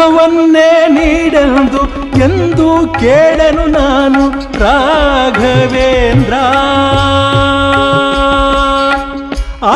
ಸುಖವನ್ನೇ ನೀಡೆಂದು ಎಂದು ಕೇಳನು ನಾನು ರಾಘವೇಂದ್ರ ಆ